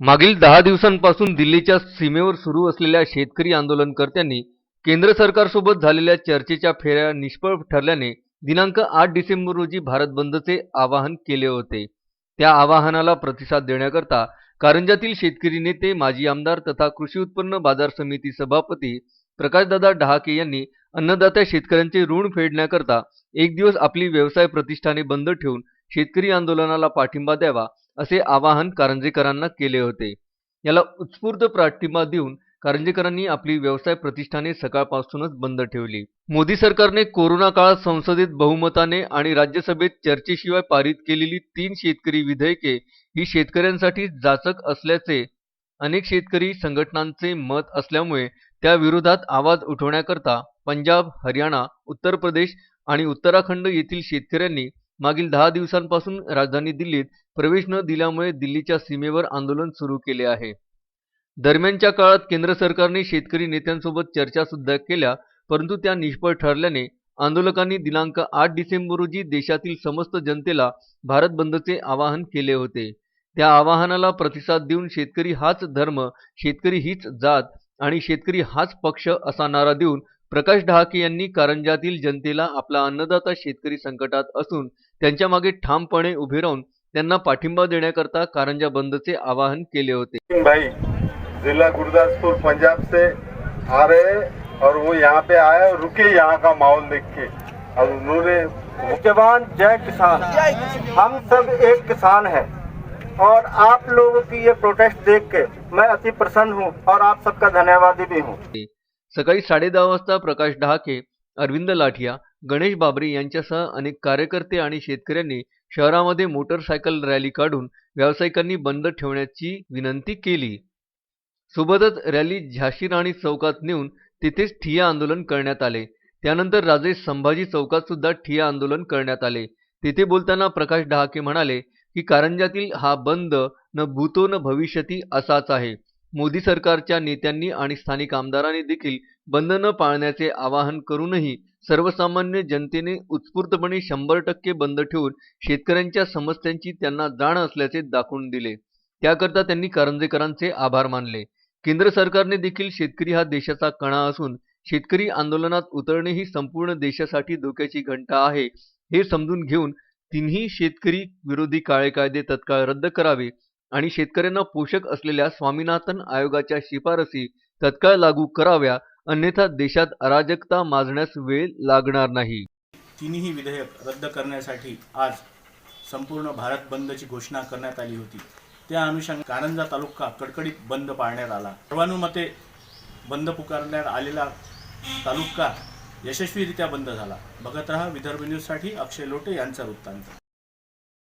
मागील दहा दिवसांपासून दिल्लीच्या सीमेवर सुरू असलेल्या शेतकरी आंदोलनकर्त्यांनी केंद्र सरकारसोबत झालेल्या चर्चेच्या फेऱ्या निष्फळ ठरल्याने दिनांक आठ डिसेंबर रोजी भारत बंदचे आवाहन केले होते. त्या आवाहनाला प्रतिसाद देण्याकरता कारंजातील शेतकरी नेते माजी आमदार तथा कृषी उत्पन्न बाजार समिती सभापती प्रकाशदादा डहाके यांनी अन्नदात्या शेतकऱ्यांचे ऋण फेडण्याकरता एक दिवस आपली व्यवसाय प्रतिष्ठाने बंद ठेवून शेतकरी आंदोलनाला पाठिंबा द्यावा असे आवाहन कारंजेकरांना केले होते. याला उत्स्फूर्त पाठिंबा देऊन कारंजेकरांनी आपली व्यवसाय प्रतिष्ठाने सकाळपासूनच बंद ठेवली. मोदी सरकारने कोरोना काळात संसदेत बहुमताने आणि राज्यसभेत चर्चेशिवाय पारित केलेली तीन शेतकरी विधेयके ही शेतकऱ्यांसाठी जाचक असल्याचे अनेक शेतकरी संघटनांचे मत असल्यामुळे त्या विरोधात आवाज उठवण्याकरता पंजाब हरियाणा उत्तर प्रदेश आणि उत्तराखंड येथील शेतकऱ्यांनी मागील दहा दिवसांपासून राजधानी दिल्लीत प्रवेश न दिल्यामुळे दिल्लीच्या सीमेवर आंदोलन सुरू केले आहे. दरम्यानच्या काळात केंद्र सरकारने शेतकरी नेत्यांसोबत चर्चा सुद्धा केल्या परंतु त्या निष्फळ ठरल्याने आंदोलकांनी दिनांक आठ डिसेंबर रोजी देशातील समस्त जनतेला भारत बंदचे आवाहन केले होते. त्या आवाहनाला प्रतिसाद देऊन शेतकरी हाच धर्म शेतकरी हीच जात आणि शेतकरी हाच पक्ष असा नारा देऊन प्रकाश डहाके यांनी कारंजातील जनतेला आपला अन्नदाता शेतकरी संकटात असून त्यांच्या मागे ठामपणे उभे राहून त्यांना पाठिंबा देण्याकरता कारंजा बंदचे आवाहन केले होते. भाई जिला गुरदासपुर पंजाब से आ रहे और वो यहाँ पे आए और रुके यहाँ का माहौल देख के। और उन्होंने जवान जय किसान। हम सब एक किसान है। और आप लोगों की ये प्रोटेस्ट देख के मैं अति प्रसन्न हूँ और आप सबका धन्यवादी भी हूँ। सकाळी साडेदहा वाजता प्रकाश डहाके अरविंद लाठिया गणेश बाबरे यांच्यासह अनेक कार्यकर्ते आणि शेतकऱ्यांनी शहरामध्ये मोटरसायकल रॅली काढून व्यावसायिकांनी बंद ठेवण्याची विनंती केली. सोबतच रॅली झाशी राणी चौकात नेऊन तिथेच ठिय्या आंदोलन करण्यात आले. त्यानंतर राजे संभाजी चौकात सुद्धा ठिय्या आंदोलन करण्यात आले. तेथे बोलताना प्रकाश डहाके म्हणाले की कारंजातील हा बंद न भूतो न भविष्यती असाच आहे. मोदी सरकारच्या नेत्यांनी आणि स्थानिक आमदारांनी देखील बंधनं न पाळण्याचे आवाहन करूनही सर्वसामान्य जनतेने उत्स्फूर्तपणे शंभर टक्के बंद ठेवून शेतकऱ्यांच्या समस्यांची त्यांना जाण असल्याचे दाखवून दिले. त्याकरता त्यांनी कारंजेकरांचे आभार मानले. केंद्र सरकारने देखील शेतकरी हा देशाचा कणा असून शेतकरी आंदोलनात उतरणे ही संपूर्ण देशासाठी धोक्याची घंटा आहे हे समजून घेऊन तिन्ही शेतकरी विरोधी काळे कायदे तत्काळ रद्द करावे आणि शेतकऱ्यांना पोषक असलेल्या स्वामीनाथन आयोगाच्या शिफारसी तत्काळ लागू कराव्या अन्यथा देशात अराजकता माजण्यास वेळ लागणार नाही. तिन्ही विधेयक रद्द करण्यासाठी आज संपूर्ण भारत बंदची घोषणा करण्यात आली होती. त्या अनुषंगाने कारंजा तालुका कडकडीत बंद पाळण्यात आला. सर्वानुमते बंद पुकारण्यात आलेला तालुका यशस्वीरित्या बंद झाला. बघत रहा विदर्भ न्यूजसाठी अक्षय लोटे यांचा वृत्तांत.